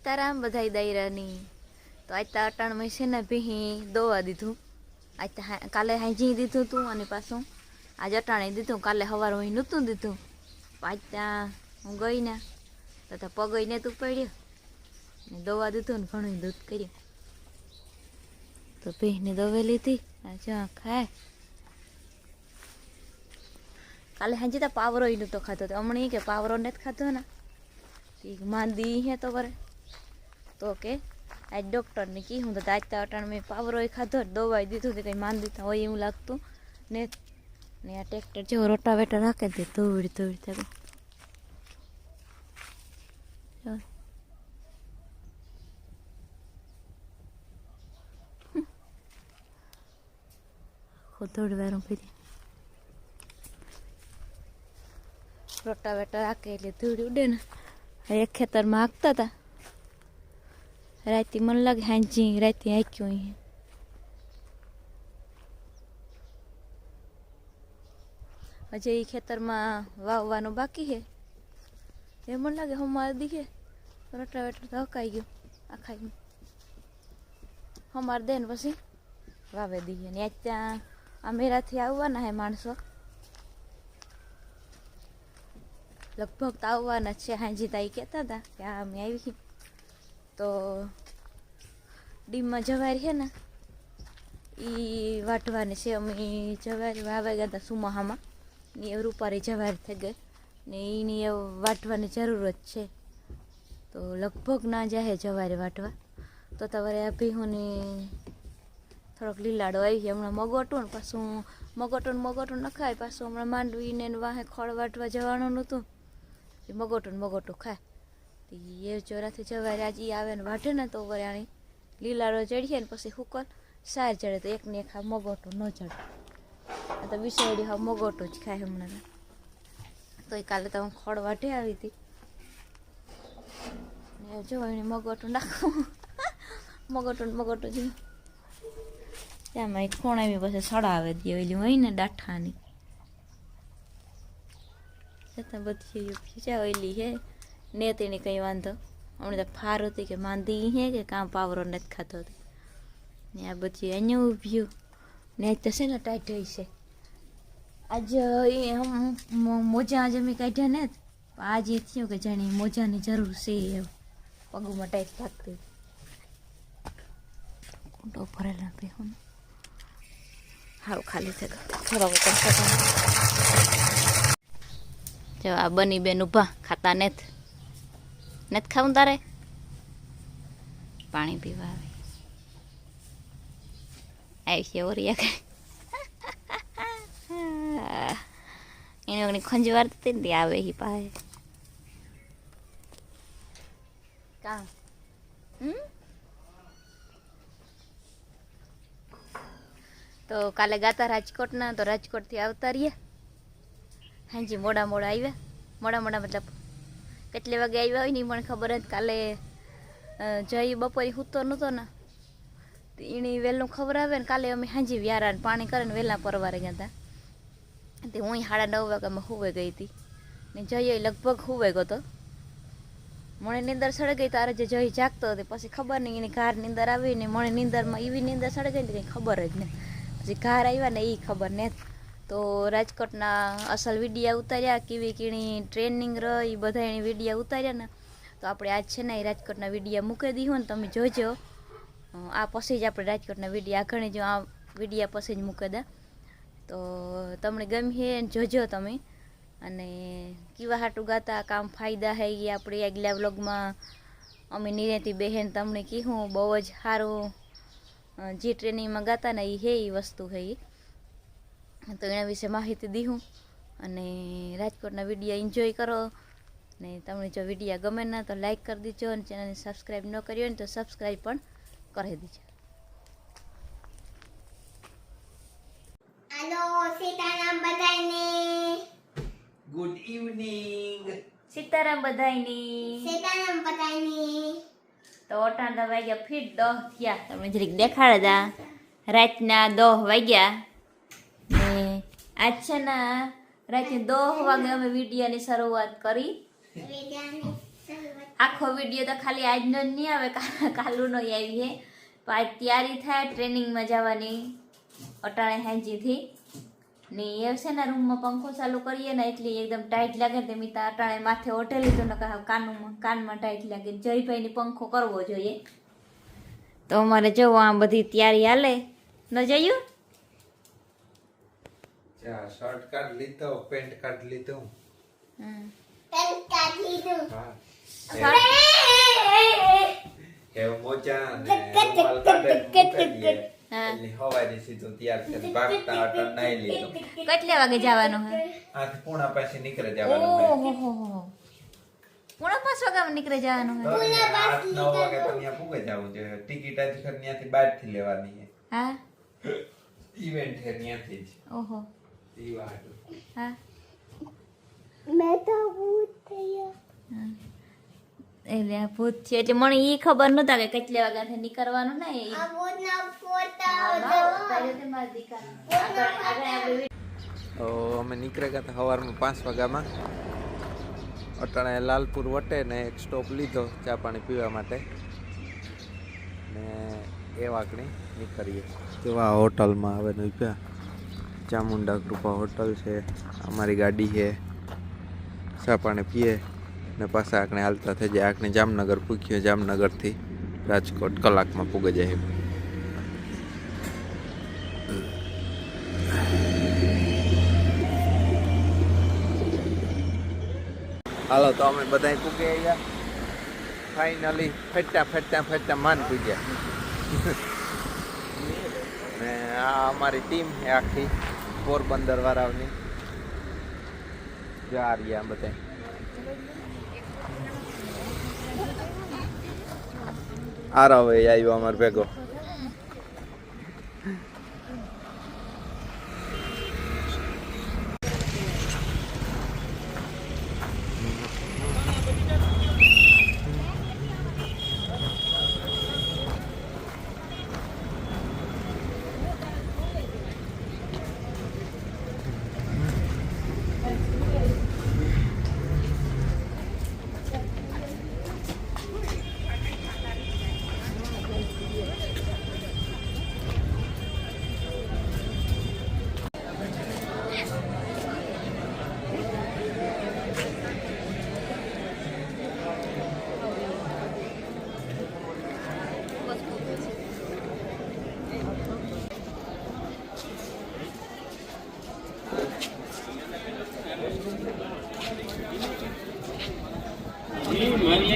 સીતારામ બધાય દાયરાની. તો આજ તો અટાણમાં છે ને ભીહી દોવા દીધું. આજ તો કાલે હાંજી દીધું તું અને પાછું આજ અટાણે દીધું, કાલે સવાર હું નહોતું દીધું. આજ ત્યાં હું ગઈ ને, તો તો પગઈને તું પડ્યો. ને દોવા દીધું ને ઘણું દૂધ કર્યું. તો ભીહને દવે લીધી, આ જો ખાય. કાલે હાંજી તો પાવરો નહોતો ખાતો હમણાં કે પાવરો જ ખાધો ને. માંદી હે તો કરે તો કે આજ ડૉક્ટરને કીધું તો આજ તો અટાણ મેં પાવરો ખાધો દવાઈ દીધું કે કંઈ માંદી તો હોય એવું લાગતું ને ને આ ટ્રેક્ટર જેવો રોટાવેટર રાખે તે ધોવડી ધોવડી થાય જો. આખો દોડવાનું ફરી રોટાવેટર રાખે એટલે ધૂળ ઉડે ને એક ખેતરમાં હાંકતા હતા રાતે મને લાગે હાંજી રાતે હાંક્યું અહીં. હજી એ ખેતરમાં વાવવાનું બાકી છે. એ મને લાગે હમાર દીખે રોટાવેટર તો હકાઈ ગયું આખાઈ દે ને પછી વાવે દીએ. ને ત્યાં આ મેરાથી આવવાના હે માણસો. લગભગ તો આવવાના છે. હાંજી તાઈ કહેતા હતા કે આ અમે આવી તો ડીમમાં જવારી છે ને એ વાટવાની છે. અમે જવારી વાવે ગયા હતા સુમાહામાં. ને એ રૂપારી જવારી થઈ ગઈ. ને એની એ વાટવાની જરૂર જ છે. તો લગભગ ના જાહે જવારે વાટવા. તો તમારે આ ભીહુની થોડોક લીલાડો આવી ગયો. હમણાં મગોટું ને પાછું મગોટું ને મગોટું નખાય. પાછું હમણાં માંડવીને વાહે ખોળ વાટવા જવાનું નહોતું. એ મગોટું મગોટું ખાય. તો એ ચોરાથી જવાય આજે આવે ને વાઢે ને તો વળી આણી લીલાડો ચડીએ ને પછી હુકલ સાર ચડે તો એકને એક હા મગોટો ન ચડે. આ તો વિસાડી હા મગોટો જ ખાય હમણાં તો. એ કાલે તો હું ખોડ વાઢે આવી હતી. ને જો એને મગોટો નાખું. મગોટો મગોટો જો ત્યાંમાં એક ખૂણાવી પછી સડાવે દે ઓલી હોય ને ડાઠાની છતાં બધી ઓલી હે. ને તેને કંઈ વાંધો? હમણાં તો ફાર હતી કે માંદી હે કે કામ પાવરો નથી ખાતો હતો. ને આ બધી અહીંયા ઊભ્યું ને તો છે ને ટાઈટ હોય છે. આજ એ મોજા આજે મેં કાઢ્યા ને આજે. થયું કે જાણે મોજાની જરૂર છે એવું પગમાં ટાઈટ લાગતી કુંડો ભરેલા બેહું સારું ખાલી થઈ ગયું થોડો જો આ બની બેન ઊભા, ખાતા નેત નેત ખાવું તારે? પાણી પીવા આવે. આવી છે ઓરિયા કઈ એને ઓગણી ખંજ વાર હતી ને તે આવે હી પાસે કામ. હમ? તો કાલે ગાતા રાજકોટના, તો રાજકોટથી આવતા રહીએ હાજી મોડા મોડા આવ્યા. મોડા મોડા મતલબ કેટલે વાગે આવ્યા હોય ને મને ખબર જ કાલે જઈ બપોરે. સૂતો નહોતો ને. એની વહેલું ખબર આવે ને, કાલે અમે હાંજી વ્યારા પાણી કરે ને વહેલા પરવારે ગયા હતા તે હું સાડા નવ વાગે અમે હુવે ગઈ હતી ને જઈએ લગભગ હુવે ગયો તો. મને નીંદર સડે ગઈ તારે જે જઈ જાગતો હતો પછી ખબર નહીં એની કાર નીંદર આવી ને મને નીંદરમાં એવી નીંદર સડે ગઈ ને કંઈ ખબર જ નહીં પછી ઘાર આવ્યા ને એ ખબર ને તો રાજકોટના અસલ વિડીયા ઉતાર્યા, કેવી કેણી ટ્રેનિંગ રહી, બધા એની વિડીયા ઉતાર્યા ને. તો આપણે આજ છે ને એ રાજકોટના વિડીયા મૂકી દીધો ને, તમે જોજો. આ પછી જ આપણે રાજકોટના વિડીયા આગળ જો આ વિડીયા પછી જ મૂકી દે. તો તમને ગમી હે જોજો તમે. અને કેવા હાટું ગાતા, કામ ફાયદા હે એ આપણે આગલા વ્લોગમાં અમે નિરેતી બહેન તમને કીધું બહુ જ સારું જે ટ્રેનિંગમાં ગાતા ને એ હે એ વસ્તુ હે ઈ. તો એના વિશે માહિતી દીધું અને રાજકોટના વીડિયો એન્જોય કરો. ને તમને જો વીડિયો ગમે ના તો લાઈક કરી દીજો અને ચેનલને સબસ્ક્રાઈબ ન કરી હોય ને તો સબસ્ક્રાઈબ પણ કરી દીજો. હેલો સીતારામ બધાને ગુડ ઇવનિંગ સીતારામ બધાયની. સીતારામ બધાને તો અટાણ વાગ્યા ફીટ દહ થયા. તમે જરીક દેખાડ્યા રાતના દહ વાગ્યા. ને આજ છે ને રાતે દો વાગે અમે વિડીયોની શરૂઆત કરી. આખો વીડિયો તો ખાલી આજનો જ નહીં આવે કાલુનો આવી આવીએ પણ આજ તૈયારી થાય ટ્રેનિંગમાં જવાની અટાણે હાંજીથી ને એ છે ને રૂમમાં પંખો ચાલુ કરીએ ને એટલે એકદમ ટાઈટ લાગે ને મિતા અટાણે માથે ઓઢે લીધું ને કાનમાં કાનમાં ટાઈટ લાગે જયભાઈની પંખો કરવો જોઈએ. તો અમારે જો આ બધી તૈયારી હાલે. ન જયું? ચા શર્ટ કાઢ લીધો પેન્ટ કાઢ લીધો. હમ. પેન કાર્ડ લીધું. હા. એ મોજા ને કાઢે. હા. એટલે સીધું તૈયાર કરી ભાગતા અટણ નાઈ લીધું. કેટલે વાગે જવાનું હે? પૂણા પાસે નીકળે જવાનું. ઓહો પૂણા પાંચ વાગ્યામાં નીકળે જવાનું હે? નવ વાગે તો ત્યાં પૂગે જવું છે. ટિકિટ આજ ખર ત્યાંથી બહારથી લેવાની છે હા? ઇવેન્ટ છે ત્યાંથી જ. ઓહો. હા મેં તો ભૂત થયો એટલે આ ભૂત છે એટલે મને એ ખબર નતા કે કેટલા વાગ્યાથી નીકળવાનું ને તારે તે અમે નીકળ્યા ગયા હતા સવારમાં પાંચ વાગ્યામાં. અટાણે લાલપુર વટે ને એક સ્ટોપ લીધો ચા પાણી પીવા માટે. ને એ વાગણી નીકળીએ. કેવા હોટલમાં આવે ઉભ્યા ચામુંડા કૃપા હોટલ છે, અમારી ગાડી છે. ચા પાણી પીએ ને પાછા આપણે હાલતા થઈ જાય. આપણે જામનગર પૂગ્યો, જામનગરથી રાજકોટ કલાકમાં પૂગે જાય હાલો, તો અમે બધા પૂગે ગયા ફાઇનલી ફેટા ફેટા ફેટા માન પૂગ્યા. આ અમારી ટીમ છે આખી. પોરબંદર વાળાઓની જો આ રહ્યા બધા રહો એ આવ્યો અમાર ભેગો.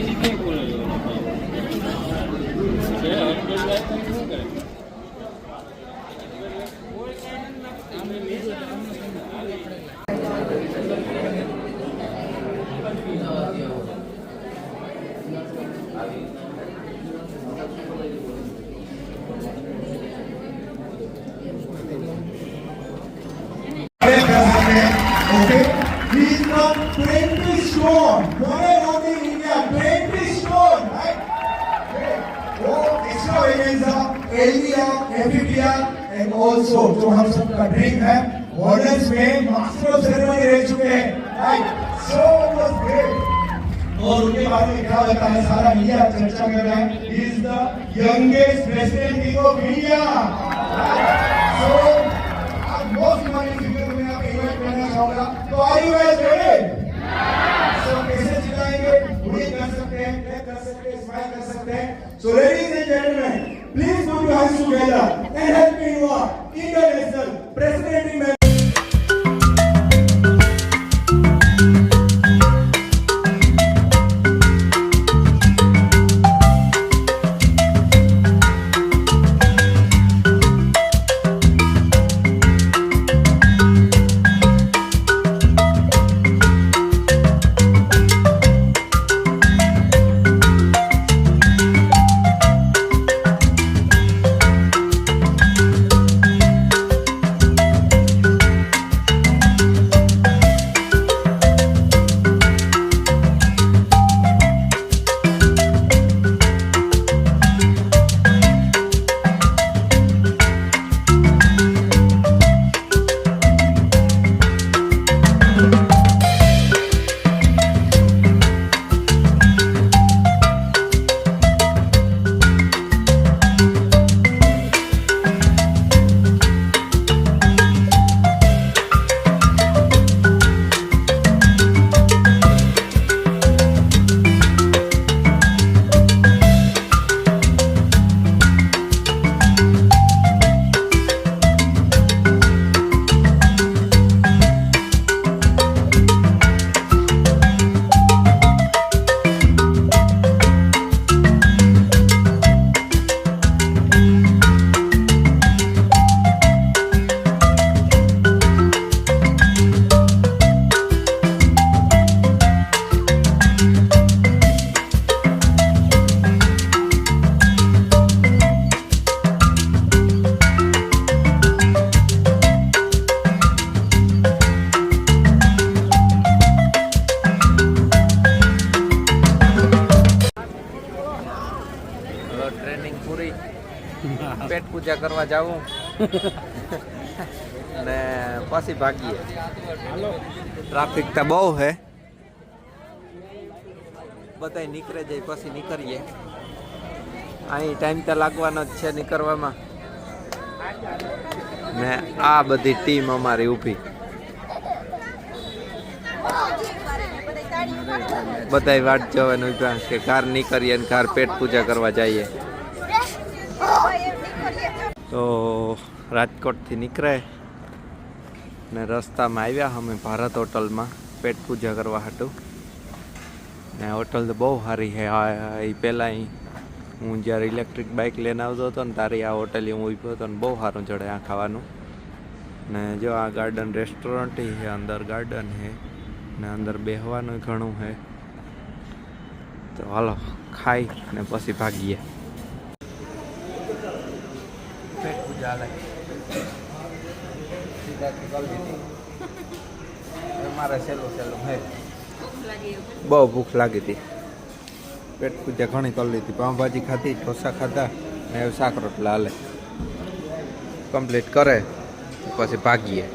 amazing. Elia, Epipia, and also जो हम सब का ड्रीम है मॉडल्स में मास्टर ऑफ़ सेरेमनी रह चुके हैं। राइट सो वाज ग्रेट और उनके बारे में क्या होता है? सारा मीडिया चर्चा कर रहा है। Is the youngest president in of India so आज मोस्ट इम्पोर्टेंट फिगर में आप इन्वाइट करना चाहूँगा? तो are you guys ready so कैसे जिताएँगे उड़ी कर सकते हैं कर सकते हैं स्माइल कर सकते हैं। So ladies and gentleman Please put your hands together and help me in are Indonesian President કરવા જાવું ને પછી ભાગીએ. ટ્રાફિક તો બહુ હે. બધા નીકળે જાય પછી નીકળીએ. અહીં ટાઈમ તો લાગવાનો જ છે નીકળવામાં. ને આ બધી ટીમ અમારી ઊભી. બધાય વાટ જોવાનું કે કાર નીકળીએ ને કાર પેટ પૂજા કરવા જઈએ. તો રાજકોટથી નીકળે ને રસ્તામાં આવ્યા અમે ભારત હોટલમાં, પેટ પૂજા કરવા હતું ને હોટલ તો બહુ સારી છે. એ પહેલાં હું જ્યારે ઇલેક્ટ્રિક બાઇક લઈને આવતો હતો ને તારી આ હોટલે હું ઊભો હતો ને બહુ સારું ચડે આ ખાવાનું. ને જો આ ગાર્ડન રેસ્ટોરન્ટ છે, અંદર ગાર્ડન છે ને અંદર બેહવાનું ઘણું છે. તો હાલો, ખાઈ ને પછી ભાગીએ. બહુ ભૂખ લાગી હતી. પેટ પૂજા ઘણી કરી લીધી. પાઉંભાજી ખાધી, ઢોસા ખાધા ને શાક રોટલા હાલે. કમ્પ્લીટ કરે, પછી ભાગીએ.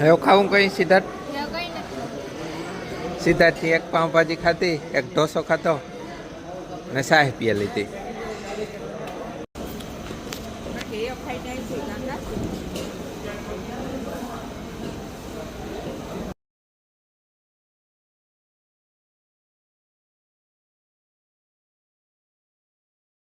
હવે ખાવું કઈ સિદ્ધાર્થ સિદ્ધાર્થથી એક પાઉંભાજી ખાધી, એક ઢોસો ખાધો ને સાહેબ પીએ લીધી.